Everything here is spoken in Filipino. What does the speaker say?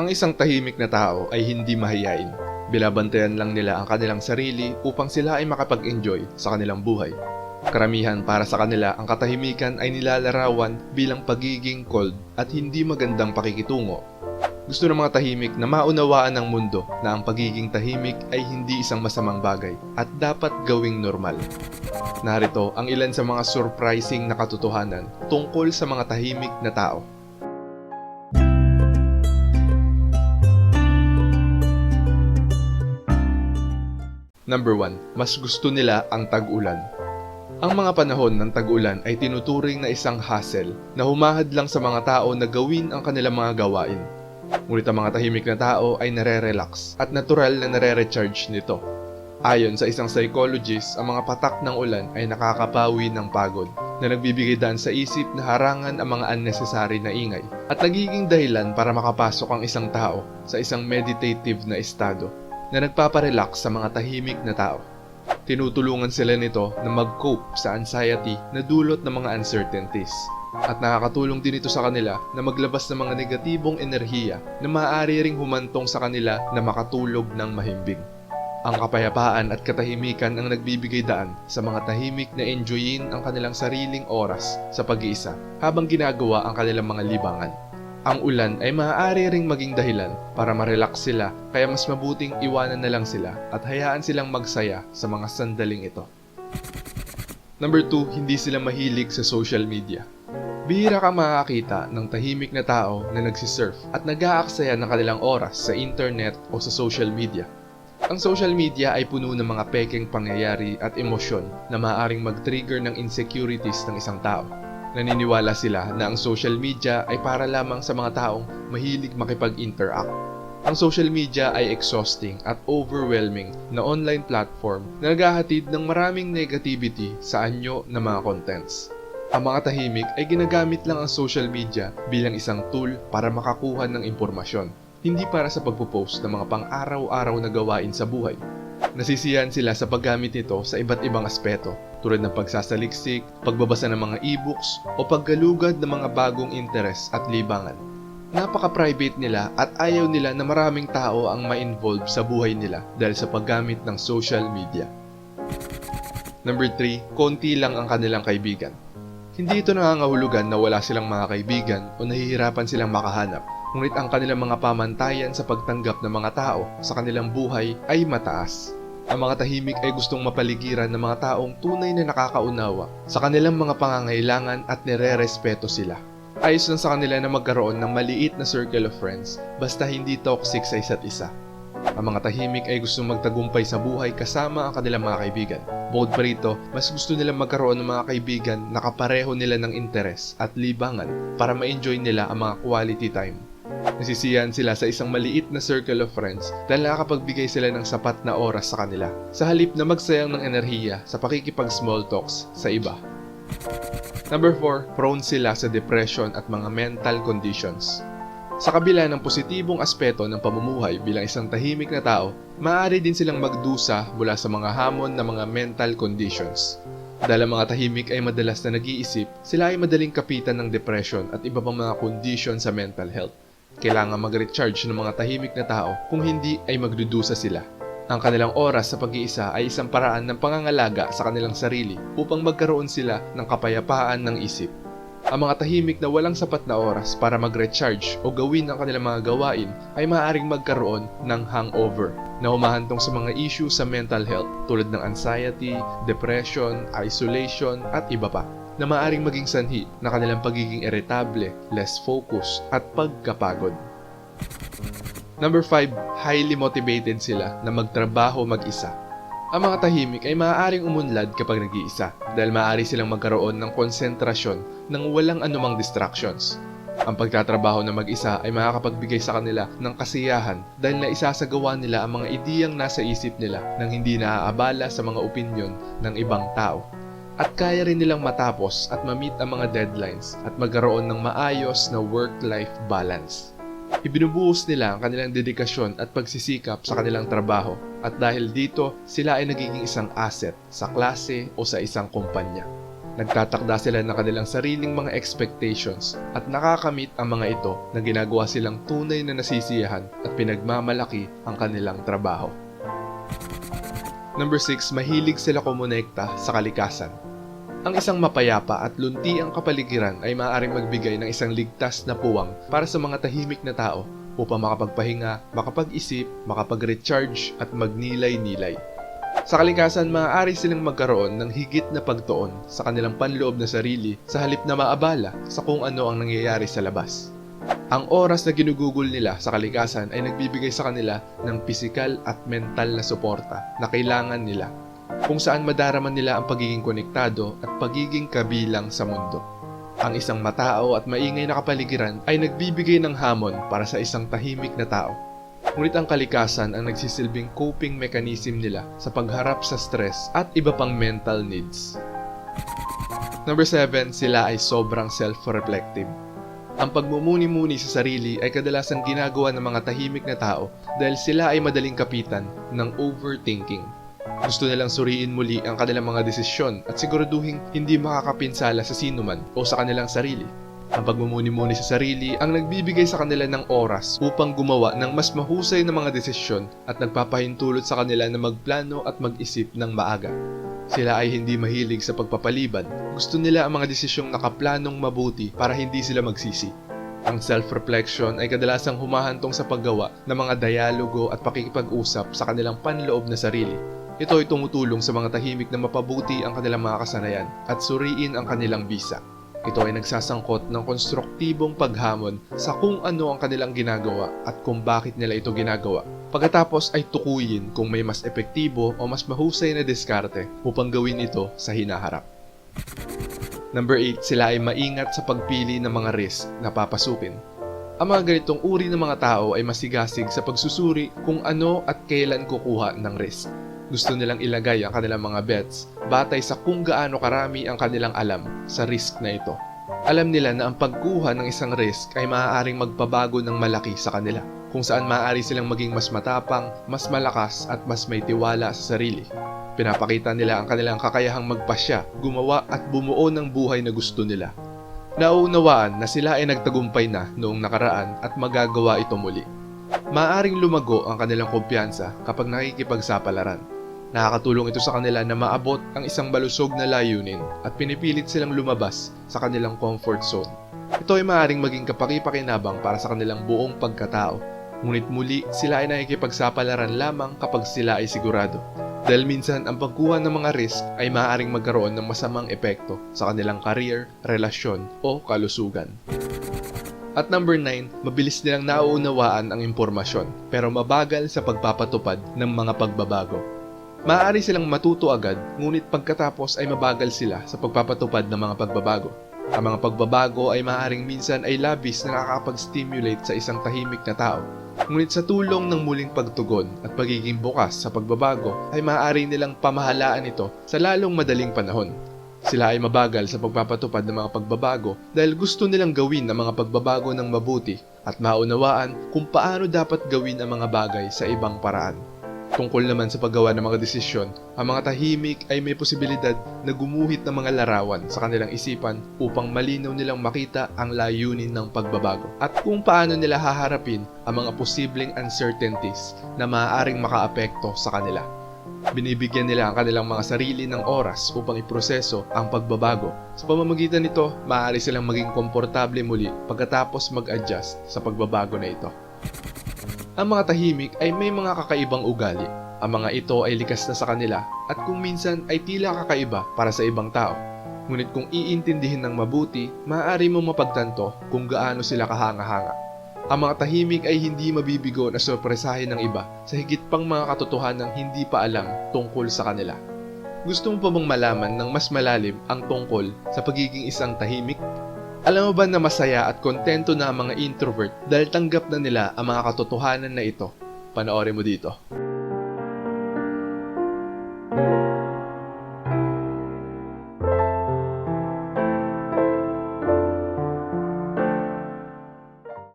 Ang isang tahimik na tao ay hindi mahiyain. Binabantayan lang nila ang kanilang sarili upang sila ay makapag-enjoy sa kanilang buhay. Karamihan para sa kanila ang katahimikan ay nilalarawan bilang pagiging cold at hindi magandang pakikitungo. Gusto ng mga tahimik na maunawaan ng mundo na ang pagiging tahimik ay hindi isang masamang bagay at dapat gawing normal. Narito ang ilan sa mga surprising na katotohanan tungkol sa mga tahimik na tao. Number 1. Mas gusto nila ang tag-ulan. Ang mga panahon ng tag-ulan ay tinuturing na isang hassle na humahad lang sa mga tao na gawin ang kanilang mga gawain. Ngunit ang mga tahimik na tao ay nare-relax at natural na nare-recharge nito. Ayon sa isang psychologist, ang mga patak ng ulan ay nakakapawi ng pagod na nagbibigay daan sa isip na harangan ang mga unnecessary na ingay at nagiging dahilan para makapasok ang isang tao sa isang meditative na estado na nagpaparelax sa mga tahimik na tao. Tinutulungan sila nito na mag-cope sa anxiety na dulot ng mga uncertainties. At nakakatulong din ito sa kanila na maglabas ng mga negatibong enerhiya na maaari ring humantong sa kanila na makatulog ng mahimbing. Ang kapayapaan at katahimikan ang nagbibigay daan sa mga tahimik na enjoyin ang kanilang sariling oras sa pag-iisa habang ginagawa ang kanilang mga libangan. Ang ulan ay maaari ring maging dahilan para ma-relax sila kaya mas mabuting iwanan na lang sila at hayaan silang magsaya sa mga sandaling ito. Number 2, hindi sila mahilig sa social media. Bihira ka makakita ng tahimik na tao na nagsisurf at nag-aaksaya ng kanilang oras sa internet o sa social media. Ang social media ay puno ng mga pekeng pangyayari at emosyon na maaaring mag-trigger ng insecurities ng isang tao. Naniniwala sila na ang social media ay para lamang sa mga taong mahilig makipag-interact. Ang social media ay exhausting at overwhelming na online platform na naghahatid ng maraming negativity sa anyo ng mga contents. Ang mga tahimik ay ginagamit lang ang social media bilang isang tool para makakuha ng impormasyon, hindi para sa pagpo-post ng mga pang-araw-araw na gawain sa buhay. Nasisiyan sila sa paggamit nito sa iba't ibang aspeto tulad ng pagsasaliksik, pagbabasa ng mga e-books o paggalugad ng mga bagong interes at libangan. Napaka-private nila at ayaw nila na maraming tao ang ma-involve sa buhay nila dahil sa paggamit ng social media. Number 3, konti lang ang kanilang kaibigan. Hindi ito nangangahulugan na wala silang mga kaibigan o nahihirapan silang makahanap, ngunit ang kanilang mga pamantayan sa pagtanggap ng mga tao sa kanilang buhay ay mataas. Ang mga tahimik ay gustong mapaligiran ng mga taong tunay na nakakaunawa sa kanilang mga pangangailangan at nire-respeto sila. Ayos lang sa kanila na magkaroon ng maliit na circle of friends basta hindi toxic sa isa't isa. Ang mga tahimik ay gustong magtagumpay sa buhay kasama ang kanilang mga kaibigan. Bukod pa rito, mas gusto nilang magkaroon ng mga kaibigan na kapareho nila ng interes at libangan para ma-enjoy nila ang mga quality time. Nasisiyan sila sa isang maliit na circle of friends dahil nakakapagbigay sila ng sapat na oras sa kanila sa halip na magsayang ng enerhiya sa pakikipag-small talks sa iba. Number 4, prone sila sa depression at mga mental conditions. Sa kabila ng positibong aspeto ng pamumuhay bilang isang tahimik na tao, maaari din silang magdusa mula sa mga hamon ng mga mental conditions. Dahil ang mga tahimik ay madalas na nag-iisip, sila ay madaling kapitan ng depression at iba pang mga condition sa mental health. Kailangan mag-recharge ng mga tahimik na tao kung hindi ay magdudusa sila. Ang kanilang oras sa pag-iisa ay isang paraan ng pangangalaga sa kanilang sarili upang magkaroon sila ng kapayapaan ng isip. Ang mga tahimik na walang sapat na oras para mag-recharge o gawin ang kanilang mga gawain ay maaaring magkaroon ng hangover na humahantong sa mga issue sa mental health tulad ng anxiety, depression, isolation at iba pa na maaaring maging sanhi na kanilang pagiging irritable, less focus at pagkapagod. Number 5, highly motivated sila na magtrabaho mag-isa. Ang mga tahimik ay maaaring umunlad kapag nag-iisa dahil maaari silang magkaroon ng konsentrasyon ng walang anumang distractions. Ang pagtatrabaho na mag-isa ay makakapagbigay sa kanila ng kasiyahan dahil naisasagawa nila ang mga ideyang nasa isip nila nang hindi naaabala sa mga opinyon ng ibang tao. At kaya rin nilang matapos at ma-meet ang mga deadlines at magkaroon ng maayos na work-life balance. Ibinubuhos nila ang kanilang dedikasyon at pagsisikap sa kanilang trabaho at dahil dito sila ay nagiging isang asset sa klase o sa isang kumpanya. Nagtatakda sila ng kanilang sariling mga expectations at nakakamit ang mga ito na ginagawa silang tunay na nasisiyahan at pinagmamalaki ang kanilang trabaho. Number 6, mahilig sila kumonekta sa kalikasan. Ang isang mapayapa at lunti ang kapaligiran ay maaaring magbigay ng isang ligtas na puwang para sa mga tahimik na tao upang makapagpahinga, makapag-isip, makapag-recharge at magnilay-nilay. Sa kalikasan, maaari silang magkaroon ng higit na pagtuon sa kanilang panloob na sarili sa halip na maabala sa kung ano ang nangyayari sa labas. Ang oras na ginugugol nila sa kalikasan ay nagbibigay sa kanila ng pisikal at mental na suporta na kailangan nila kung saan madarama nila ang pagiging konektado at pagiging kabilang sa mundo. Ang isang matao at maingay na kapaligiran ay nagbibigay ng hamon para sa isang tahimik na tao. Ngunit ang kalikasan ang nagsisilbing coping mechanism nila sa pagharap sa stress at iba pang mental needs. Number 7, sila ay sobrang self-reflective. Ang pagmumuni-muni sa sarili ay kadalasang ginagawa ng mga tahimik na tao dahil sila ay madaling kapitan ng overthinking. Gusto nilang suriin muli ang kanilang mga desisyon at siguraduhin hindi makakapinsala sa sinuman o sa kanilang sarili. Ang pagmumuni-muni sa sarili ang nagbibigay sa kanila ng oras upang gumawa ng mas mahusay na mga desisyon at nagpapahintulot sa kanila na magplano at mag-isip ng maaga. Sila ay hindi mahilig sa pagpapaliban. Gusto nila ang mga desisyong nakaplanong mabuti para hindi sila magsisi. Ang self-reflection ay kadalasang humahantong sa paggawa ng mga dialogo at pakikipag-usap sa kanilang panloob na sarili. Ito ay tumutulong sa mga tahimik na mapabuti ang kanilang mga kasanayan at suriin ang kanilang bisa. Ito ay nagsasangkot ng konstruktibong paghamon sa kung ano ang kanilang ginagawa at kung bakit nila ito ginagawa. Pagkatapos ay tukuyin kung may mas epektibo o mas mahusay na diskarte upang gawin ito sa hinaharap. Number 8, sila ay maingat sa pagpili ng mga risk na papasukin. Ang mga ganitong uri ng mga tao ay masigasig sa pagsusuri kung ano at kailan kukuha ng risk. Gusto nilang ilagay ang kanilang mga bets batay sa kung gaano karami ang kanilang alam sa risk na ito. Alam nila na ang pagkuha ng isang risk ay maaaring magpabago ng malaki sa kanila, kung saan maaari silang maging mas matapang, mas malakas at mas may tiwala sa sarili. Pinapakita nila ang kanilang kakayahang magpasya, gumawa at bumuo ng buhay na gusto nila. Nauunawaan na sila ay nagtagumpay na noong nakaraan at magagawa ito muli. Maaring lumago ang kanilang kumpiyansa kapag nakikipagsapalaran. Nakakatulong ito sa kanila na maabot ang isang balusog na layunin at pinipilit silang lumabas sa kanilang comfort zone. Ito ay maaaring maging kapaki-pakinabang para sa kanilang buong pagkatao. Ngunit muli, sila ay nakikipagsapalaran lamang kapag sila ay sigurado. Dahil minsan ang pagkuha ng mga risk ay maaaring magkaroon ng masamang epekto sa kanilang career, relasyon o kalusugan. At number 9, mabilis nilang nauunawaan ang impormasyon pero mabagal sa pagpapatupad ng mga pagbabago. Maaari silang matuto agad ngunit pagkatapos ay mabagal sila sa pagpapatupad ng mga pagbabago. Ang mga pagbabago ay maaaring minsan ay labis na nakakapag-stimulate sa isang tahimik na tao. Ngunit sa tulong ng muling pagtugon at pagiging bukas sa pagbabago ay maaari nilang pamahalaan ito sa lalong madaling panahon. Sila ay mabagal sa pagpapatupad ng mga pagbabago dahil gusto nilang gawin ang mga pagbabago ng mabuti at maunawaan kung paano dapat gawin ang mga bagay sa ibang paraan. Tungkol naman sa paggawa ng mga desisyon, ang mga tahimik ay may posibilidad na gumuhit ng mga larawan sa kanilang isipan upang malinaw nilang makita ang layunin ng pagbabago at kung paano nila haharapin ang mga posibleng uncertainties na maaaring makaapekto sa kanila. Binibigyan nila ang kanilang mga sarili ng oras upang iproseso ang pagbabago. Sa pamamagitan nito, maaari silang maging komportable muli pagkatapos mag-adjust sa pagbabago na ito. Ang mga tahimik ay may mga kakaibang ugali. Ang mga ito ay likas na sa kanila at kung minsan ay tila kakaiba para sa ibang tao. Ngunit kung iintindihin ng mabuti, maaari mo mapagtanto kung gaano sila kahanga-hanga. Ang mga tahimik ay hindi mabibigo na sorpresahin ng iba sa higit pang mga katotohanang hindi pa alam tungkol sa kanila. Gusto mo pa bang malaman ng mas malalim ang tungkol sa pagiging isang tahimik? Alam mo ba na masaya at kontento na ang mga introvert dahil tanggap na nila ang mga katotohanan na ito? Panoorin mo dito.